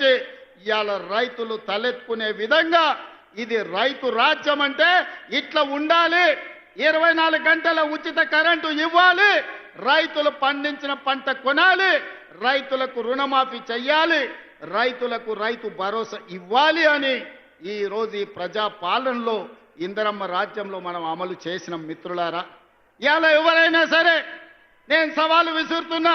నుంచి ఇవాళ రైతులు తలెత్తుకునే విధంగా ఇది రైతు రాజ్యం అంటే ఇట్లా ఉండాలి. ఇరవై నాలుగు గంటల ఉచిత కరెంటు ఇవ్వాలి. రైతులు పండించిన పంట కొనాలి. రైతులకు రుణమాఫీ చెయ్యాలి. రైతులకు రైతు భరోసా ఇవ్వాలి అని ఈ రోజు ఈ ప్రజా పాలనలో ఇందరమ్మ రాజ్యంలో మనం అమలు చేసిన మిత్రులారా ఇవాళ ఎవరైనా సరే నేను సవాలు విసురుతున్నా.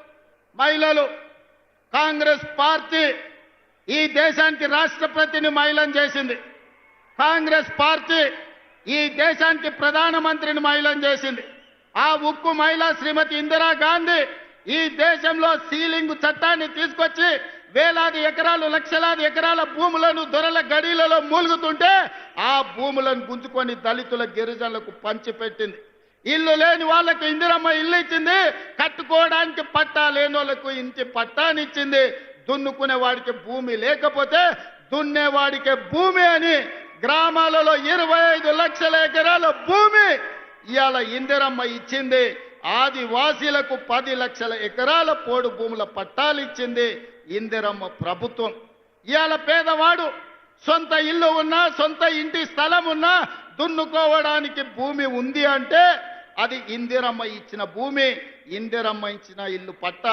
మహిళలు కాంగ్రెస్ పార్టీ ఈ దేశానికి రాష్ట్రపతిని మహిళను చేసింది. కాంగ్రెస్ పార్టీ ఈ దేశానికి ప్రధానమంత్రిని మహిళను చేసింది. ఆ ఉక్కు మహిళ శ్రీమతి ఇందిరాగాంధీ ఈ దేశంలో సీలింగ్ చట్టాన్ని తీసుకొచ్చి వేలాది ఎకరాలు లక్షలాది ఎకరాల భూములను దొరల గడీలలో మూలుగుతుంటే ఆ భూములను గుంజుకొని దళితుల గిరిజనులకు పంచిపెట్టింది. ఇల్లు లేని వాళ్ళకి ఇందిరమ్మ ఇల్లు ఇచ్చింది. కట్టుకోవడానికి పట్టా లేని వాళ్ళకు ఇంటి పట్టానిచ్చింది దున్నుకునే వాడికి భూమి లేకపోతే దున్నేవాడికి భూమి అని గ్రామాలలో ఇరవై ఐదు లక్షల ఎకరాల భూమి ఇవాళ ఇందిరమ్మ ఇచ్చింది. ఆదివాసీలకు పది లక్షల ఎకరాల పోడు భూముల పట్టాలు ఇచ్చింది ఇందిరమ్మ ప్రభుత్వం. ఇవాళ పేదవాడు సొంత ఇల్లు ఉన్నా సొంత ఇంటి స్థలం ఉన్నా దున్నుకోవడానికి భూమి ఉంది అంటే అది ఇందిరమ్మ ఇచ్చిన భూమి. ఇందిరమ్మ ఇచ్చిన ఇల్లు పట్ట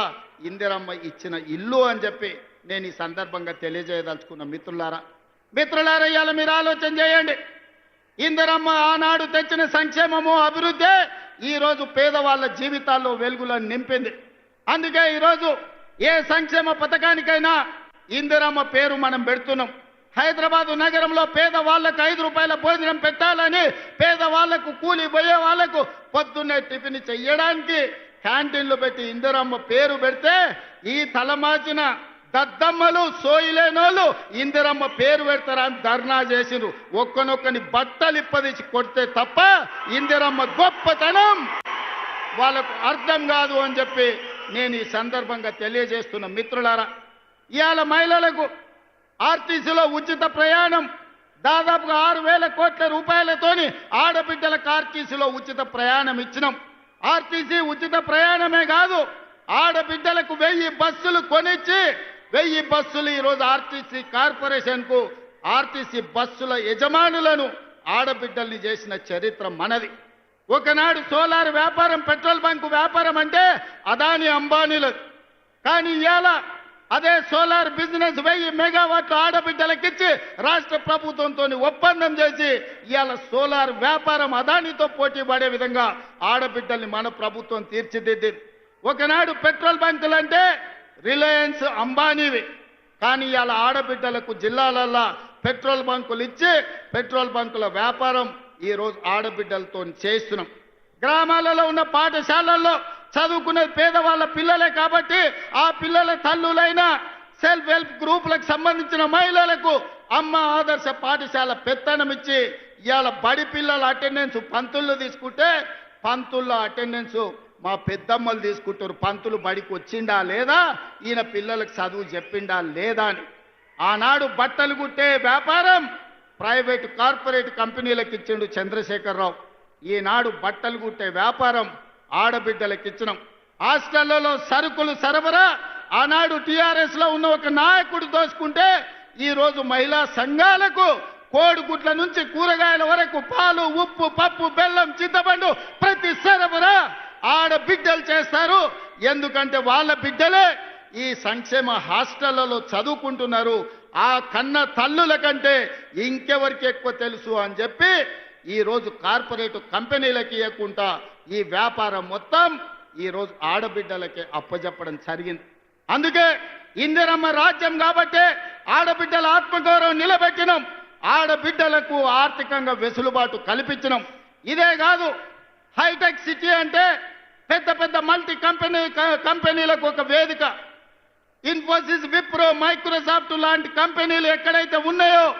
ఇందిరమ్మ ఇచ్చిన ఇల్లు అని చెప్పి నేను ఈ సందర్భంగా తెలియజేయదలుచుకున్న మిత్రులారా. మిత్రులారా ఇవాళ మీరు ఆలోచన చేయండి. ఇందిరమ్మ ఆనాడు తెచ్చిన సంక్షేమము అభివృద్ధి ఈరోజు పేదవాళ్ళ జీవితాల్లో వెలుగులను నింపింది. అందుకే ఈరోజు ఏ సంక్షేమ పథకానికైనా ఇందిరమ్మ పేరు మనం పెడుతున్నాం. హైదరాబాదు నగరంలో పేదవాళ్ళకు ఐదు రూపాయల భోజనం పెట్టాలని పేదవాళ్ళకు కూలి పోయే వాళ్ళకు పొద్దున్నే టిఫిన్ చెయ్యడానికి క్యాంటీన్లు పెట్టి ఇందిరమ్మ పేరు పెడితే ఈ తలమాచిన దద్దమ్మలు సోయిలేనోళ్ళు ఇందిరమ్మ పేరు పెడతారని ధర్నా చేసిండ్రు. ఒక్కనొక్కని బట్టలు ఇప్పదీసి కొడితే తప్ప ఇందిరమ్మ గొప్పతనం. వాళ్ళకు అర్థం కాదు అని చెప్పి నేను ఈ సందర్భంగా తెలియజేస్తున్న మిత్రులారా ఇవాళ మహిళలకు ఆర్టీసీలో ఉచిత ప్రయాణం. దాదాపుగా ఆరు వేల కోట్ల రూపాయలతోని ఆడబిడ్డలకు ఆర్టీసీలో ఉచిత ప్రయాణం ఇచ్చినాం. ఆర్టీసీ ఉచిత ప్రయాణమే కాదు ఆడబిడ్డలకు వెయ్యి బస్సులు కొనిచ్చి వెయ్యి బస్సులు ఈరోజు ఆర్టీసీ కార్పొరేషన్కు ఆర్టీసీ బస్సుల యజమానులను ఆడబిడ్డల్ని చేసిన చరిత్ర మనది. ఒకనాడు సోలార్ వ్యాపారం పెట్రోల్ బంకు వ్యాపారం అంటే అదాని అంబానీలు. కానీ ఇవాళ అదే సోలార్ బిజినెస్ వెయ్యి మెగావాట్లు ఆడబిడ్డలకిచ్చి రాష్ట్ర ప్రభుత్వంతో ఒప్పందం చేసి ఇవాళ సోలార్ వ్యాపారం అదానితో పోటీ పడే విధంగా ఆడబిడ్డల్ని మన ప్రభుత్వం తీర్చిదిద్దింది. ఒకనాడు పెట్రోల్ బంకులు అంటే రిలయన్స్ అంబానీవి. కానీ ఇవాళ ఆడబిడ్డలకు జిల్లాలల్లా పెట్రోల్ బంకులు ఇచ్చి పెట్రోల్ బంకుల వ్యాపారం ఈరోజు ఆడబిడ్డలతో చేస్తున్నాం. గ్రామాలలో ఉన్న పాఠశాలల్లో చదువుకునేది పేదవాళ్ళ పిల్లలే కాబట్టి ఆ పిల్లల తల్లులైన సెల్ఫ్ హెల్ప్ గ్రూపులకు సంబంధించిన మహిళలకు అమ్మ ఆదర్శ పాఠశాల పెత్తనం ఇచ్చి ఇవాళ బడి పిల్లల అటెండెన్స్ పంతుల్లో తీసుకుంటే పంతుల్లో అటెండెన్స్ మా పెద్దమ్మలు తీసుకుంటారు. పంతులు బడికి వచ్చిండా లేదా? ఈయన పిల్లలకు చదువు చెప్పిండా లేదా అని. ఆనాడు బట్టలు కుట్టే వ్యాపారం ప్రైవేట్ కార్పొరేట్ కంపెనీలకు ఇచ్చిండు చంద్రశేఖరరావు. ఈనాడు బట్టలు కుట్టే వ్యాపారం ఆడబిడ్డలకు ఇచ్చినాం హాస్టళ్ళలో సరుకులు సరఫరా ఆనాడు టిఆర్ఎస్లో ఉన్న ఒక నాయకుడు దోచుకుంటే ఈ రోజు మహిళా సంఘాలకు కోడిగుడ్ల నుంచి కూరగాయల వరకు పాలు ఉప్పు పప్పు బెల్లం చింతపండు ప్రతి సరఫరా ఆడబిడ్డలు చేస్తారు. ఎందుకంటే వాళ్ళ బిడ్డలే ఈ సంక్షేమ హాస్టళ్ళలో చదువుకుంటున్నారు. ఆ కన్న తల్లుల కంటే ఇంకెవరికి ఎక్కువ తెలుసు అని చెప్పి ఈరోజు కార్పొరేట్ కంపెనీలకి ఇవ్వకుండా ఈ వ్యాపారం మొత్తం ఈ రోజు అప్పజెప్పడం జరిగింది. అందుకే ఇందిరమ్మ రాజ్యం కాబట్టి ఆడబిడ్డల ఆత్మగౌరవం నిలబెట్టినాం. ఆడబిడ్డలకు ఆర్థికంగా వెసులుబాటు కల్పించినాం. ఇదే కాదు హైటెక్ సిటీ అంటే పెద్ద పెద్ద మల్టీ కంపెనీ కంపెనీలకు ఒక వేదిక. ఇన్ఫోసిస్ విప్రో మైక్రోసాఫ్ట్ లాంటి కంపెనీలు ఎక్కడైతే ఉన్నాయో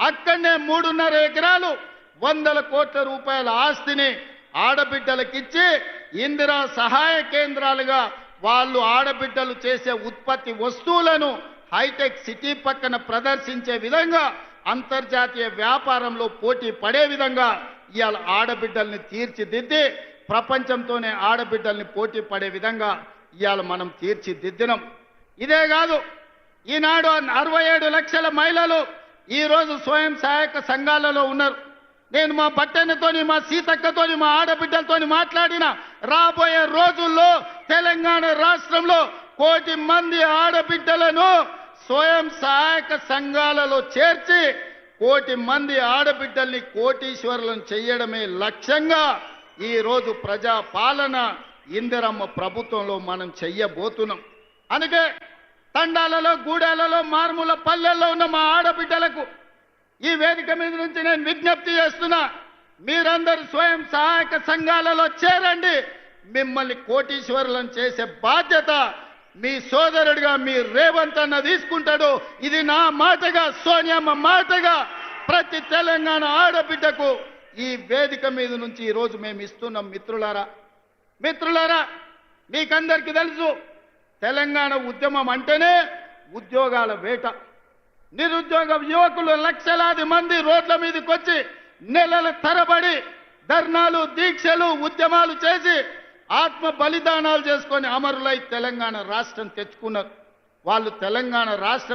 అక్కడనే మూడున్నర ఎకరాలు వందల కోట్ల రూపాయల ఆస్తిని ఆడబిడ్డలకిచ్చి ఇందిరా సహాయ కేంద్రాలుగా వాళ్ళు ఆడబిడ్డలు చేసే ఉత్పత్తి వస్తువులను హైటెక్ సిటీ పక్కన ప్రదర్శించే విధంగా అంతర్జాతీయ వ్యాపారంలో పోటీ పడే విధంగా ఇవాళ ఆడబిడ్డల్ని తీర్చిదిద్ది ప్రపంచంతోనే ఆడబిడ్డల్ని పోటీ పడే విధంగా ఇవాళ మనం తీర్చిదిద్దినాం. ఇదే కాదు ఈనాడు అరవై ఏడు లక్షల మహిళలు ఈరోజు స్వయం సహాయక సంఘాలలో ఉన్నారు. నేను మా బట్టెనతోని మా సీతక్కతోని మా ఆడబిడ్డలతోని మాట్లాడిన రాబోయే రోజుల్లో తెలంగాణ రాష్ట్రంలో కోటి మంది ఆడబిడ్డలను స్వయం సహాయక సంఘాలలో చేర్చి కోటి మంది ఆడబిడ్డల్ని కోటీశ్వరులను చేయడమే లక్ష్యంగా ఈరోజు ప్రజా పాలన ఇందిరమ్మ ప్రభుత్వంలో మనం చెయ్యబోతున్నాం. అందుకే తండాలలో గూడాలలో మారుమూల పల్లెల్లో ఉన్న మా ఆడబిడ్డలకు ఈ వేదిక మీద నుంచి నేను విజ్ఞప్తి చేస్తున్నా మీరందరూ స్వయం సహాయక సంఘాలలో చేరండి. మిమ్మల్ని కోటీశ్వరులను చేసే బాధ్యత మీ సోదరుడిగా మీ రేవంత్ అన్న తీసుకుంటాడు. ఇది నా మాటగా సోనియమ్మ మాటగా ప్రతి తెలంగాణ ఆడబిడ్డకు ఈ వేదిక మీద నుంచి ఈరోజు మేము ఇస్తున్నాం మిత్రులారా. మిత్రులారా మీకందరికీ తెలుసు తెలంగాణ ఉద్యమం అంటేనే ఉద్యోగాల వేట. నిరుద్యోగ యువకులు లక్షలాది మంది రోడ్ల మీదకి వచ్చి నెలల తరబడి ధర్నాలు దీక్షలు ఉద్యమాలు చేసి ఆత్మ బలిదానాలు చేసుకొని అమరులై తెలంగాణ రాష్ట్రం తెచ్చుకున్నారు. వాళ్ళు తెలంగాణ రాష్ట్రం